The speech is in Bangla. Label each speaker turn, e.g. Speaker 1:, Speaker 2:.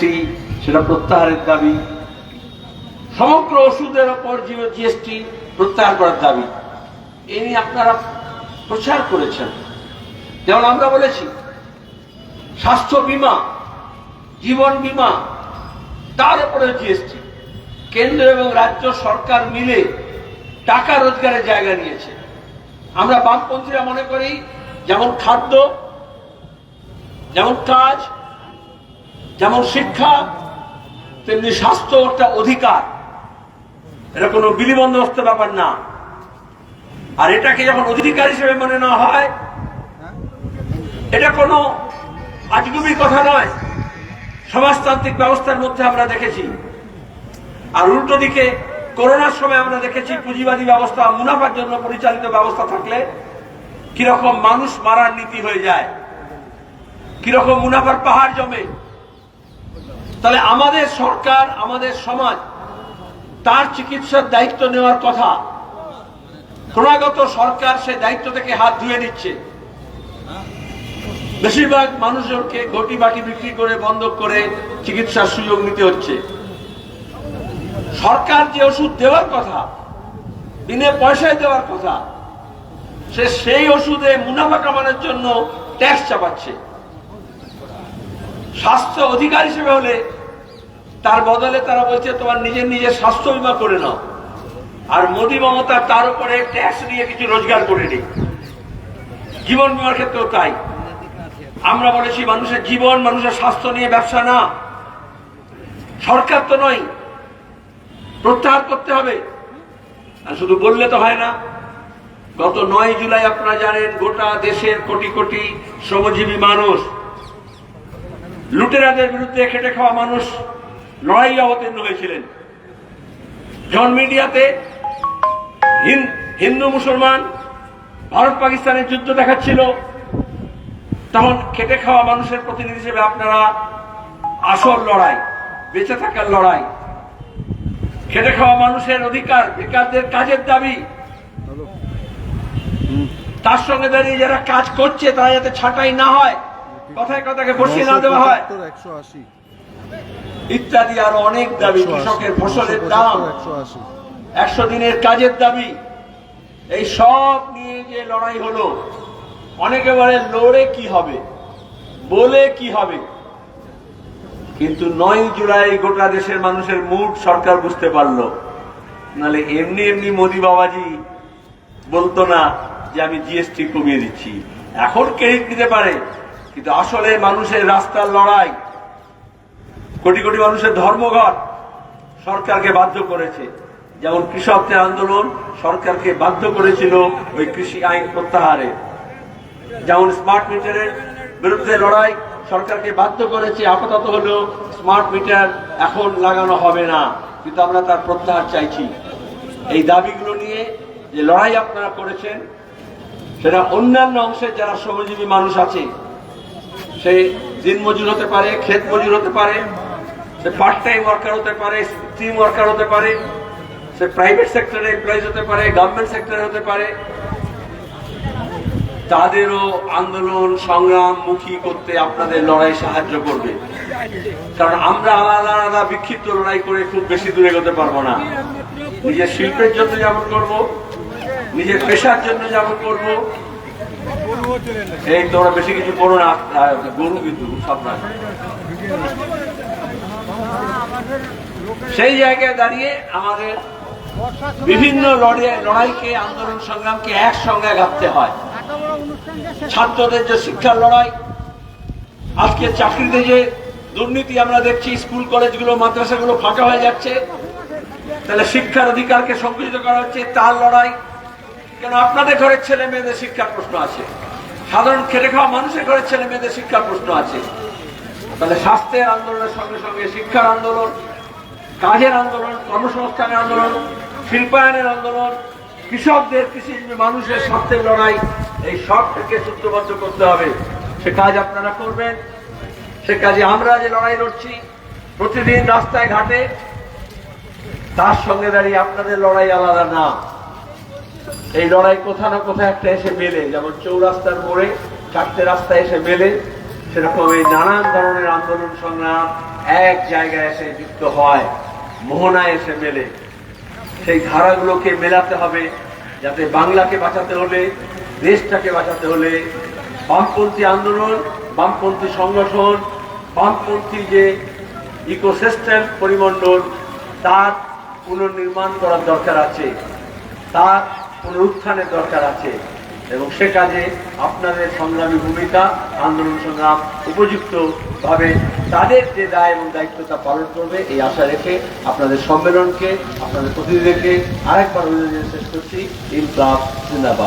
Speaker 1: জিএসটি, সেটা প্রত্যাহারের দাবি। সমগ্র ওষুধের ওপর জিএসটি প্রত্যাহার করার দাবি, এ নিয়ে আপনারা প্রচার করেছেন। যেমন আমরা বলেছি, স্বাস্থ্য বীমা, জীবন বীমা, তার উপরে জিএসটি। কেন্দ্র এবং রাজ্য সরকার মিলে টাকা রোজগারের জায়গা নিয়েছে। আমরা বামপন্থীরা মনে করি, যেমন খাদ্য, যেমন কাজ যেমন শিক্ষা, তেমনি স্বাস্থ্য একটা অধিকার। এটা কোনো বিলিবন্দোবস্ত ব্যাপার না। আর এটাকে যখন অধিকার হিসেবে মনে না হয়, এটা কোনো আজগুবি কথা নয়। সমাজতান্ত্রিক ব্যবস্থার মধ্যে আমরা দেখেছি। আর উল্টো দিকে, করোনার সময় আমরা দেখেছি পুঁজিবাদী ব্যবস্থা, মুনাফার জন্য পরিচালিত ব্যবস্থা থাকলে কীরকম মানুষ মারার নীতি হয়ে যায়। কীরকম মুনাফার পাহাড় জমে। তাহলে আমাদের সরকার, আমাদের সমাজ তার চিকিৎসার দায়িত্ব নেওয়ার কথা। ক্রমাগত সরকার সে দায়িত্ব থেকে হাত ধুয়ে নিচ্ছে। বেশিরভাগ মানুষজনকে ঘটি বাটি বিক্রি করে বন্ধ করে চিকিৎসার সুযোগ নিতে হচ্ছে। সরকার যে ওষুধ দেওয়ার কথা, বিনে পয়সায় দেওয়ার কথা, সে সেই ওষুধে মুনাফা কামানোর জন্য ট্যাক্স চাপাচ্ছে। স্বাস্থ্য অধিকার হিসেবে হলে তার বদলে তারা বলছে, তোমার নিজের নিজের স্বাস্থ্য বীমা করে নাও। আর মোদী মমতা তার উপরে ট্যাক্স নিয়ে কিছু রোজগার করে নি জীবন বিমার ক্ষেত্রেও তাই। আমরা বলেছি, মানুষের জীবন, মানুষের স্বাস্থ্য নিয়ে ব্যবসা না। সরকার তো নয়। প্রত্যাহার করতে হবে। আর শুধু বললে তো হয় না। গত নয় জুলাই আপনারা জানেন, গোটা দেশের কোটি কোটি শ্রমজীবী মানুষ লুটেরাদের বিরুদ্ধে খেটে খাওয়া মানুষ লড়াই অবতীর্ণ হয়েছিলেন। জন মিডিয়াতে হিন্দু, মুসলমান, ভারত, পাকিস্তানের যুদ্ধ দেখাচ্ছিল। তখন খেটে খাওয়া মানুষের প্রতিনিধি হিসেবে আপনারা আসল লড়াই, বেঁচে থাকার লড়াই। খেটে খাওয়া মানুষের অধিকার, বেকারদের কাজের দাবি। তার সঙ্গে দাঁড়িয়ে যারা কাজ করছে, তারা যাতে ছাঁটাই না হয়। কথায় কথাকে বসিয়ে না দেওয়া হয়। ইত্যাদি আরও অনেক দাবি কৃষকের ফসলের দাম।
Speaker 2: একশো
Speaker 1: একশো দিনের কাজের দাবি। এই সব নিয়ে যে লড়াই হলো অনেকে বলে লড়ে কি হবে? বলে কি হবে? কিন্তু নয় জুলাই গোটা দেশের মানুষের মুড সরকার বুঝতে পারল। নালে এমনি এমনি মোদি বাবাজি বলতো না যে আমি জিএসটি কমিয়ে দিচ্ছি। এখন ক্রেডিট নিতে পারে। কিন্তু আসলে মানুষের রাস্তার লড়াই, কোটি কোটি মানুষের ধর্মঘট সরকারকে বাধ্য করেছে। যেমন কৃষকদের আন্দোলন সরকারকে বাধ্য করেছিল ওই কৃষি আইন প্রত্যাহারে। যেমন স্মার্ট মিটারের বিরুদ্ধে লড়াই সরকারকে বাধ্য করেছে, আপাতত হলেও স্মার্ট মিটার এখন লাগানো হবে না, কিন্তু আমরা তার প্রত্যাহার চাইছি। এই দাবিগুলো নিয়ে যে লড়াই আপনারা করেছেন, সেটা অন্যান্য অংশের যারা শ্রমজীবী মানুষ আছে সে দিনমজুর হতে পারে, ক্ষেত মজুর হতে পারে, সে পার্ট টাইম ওয়ার্কার হতে পারে স্ট্রিম ওয়ার্কার হতে পারে, সে প্রাইভেট সেক্টরে এমপ্লয়িজ হতে পারে গভর্নমেন্ট সেক্টরে হতে পারে। তাদেরও আন্দোলন সংগ্রাম মুখী করতে আপনাদের লড়াই সাহায্য করবে। কারণ আমরা আলাদা আলাদা বিক্ষিপ্ত লড়াই করে খুব বেশি দূরে এগোতে পারব না। নিজের শিল্পের জন্য যেমন করব, নিজের পেশার জন্য যেমন করব এই তোমরা বেশি কিছু করো না গরু কিন্তু সব না সেই জায়গায় দাঁড়িয়ে আমাদের বিভিন্ন লড়াই- লড়াইকে, আন্দোলন সংগ্রামকে একসঙ্গে গাঁথতে হয়। ছাত্রদের যে শিক্ষার লড়াই, আজকে চাকরিতে যে দুর্নীতি আমরা দেখছি, স্কুল, কলেজগুলো, মাদ্রাসাগুলো ফাঁকা হয়ে যাচ্ছে, তাহলে শিক্ষার অধিকারকে সংকুচিত করা হচ্ছে, তার লড়াই কেন আপনাদের ঘরের ছেলে মেয়েদের শিক্ষার প্রশ্ন আছে? সাধারণ খেটে খাওয়া মানুষের ঘরের ছেলে মেয়েদের শিক্ষার প্রশ্ন আছে। তাহলে স্বাস্থ্যের আন্দোলনের সঙ্গে সঙ্গে শিক্ষার আন্দোলন, কাজের আন্দোলন, কর্মসংস্থানের আন্দোলন, শিল্পায়নের আন্দোলন, কৃষকদের, কৃষিজীবী মানুষের স্বার্থের লড়াই, এই সব থেকে সূত্রবদ্ধ করতে হবে। সে কাজ আপনারা করবেন। সে কাজে আমরা যে লড়াই লড়ছি, প্রতিদিন রাস্তায় ঘাটে, তার সঙ্গে দাঁড়িয়ে আপনাদের লড়াই আলাদা না। এই লড়াই কোথাও না কোথাও একটা এসে মেলে। যেমন চৌরাস্তার মোড়ে চারটে রাস্তায় এসে মেলে, সেরকম এই নানান ধরনের আন্দোলন সংগ্রাম এক জায়গায় এসে যুক্ত হয়, মোহনায় এসে মেলে। সেই ধারাগুলোকে মেলাতে হবে যাতে বাংলাকে বাঁচাতে হলে, দেশটাকে বাঁচাতে হলে। বামপন্থী আন্দোলন, বামপন্থী সংগঠন, বামপন্থী যে ইকোসিস্টেম পরিমণ্ডল, তার পুনর্নির্মাণ করার দরকার আছে। তার পুনরুত্থানের দরকার আছে এবং সে কাজে আপনাদের সংগ্রামী ভূমিকা আন্দোলন সংগ্রাম উপযুক্ত ভাবে তাদের যে দায় এবং দায়িত্ব তা পালন করবে, এই আশা রেখে আপনাদের সম্মেলনকে, আপনাদের প্রতিনিধিকে আরেকবার অভিযোগ শেষ করছি। ইনকলাব জিন্দাবাদ।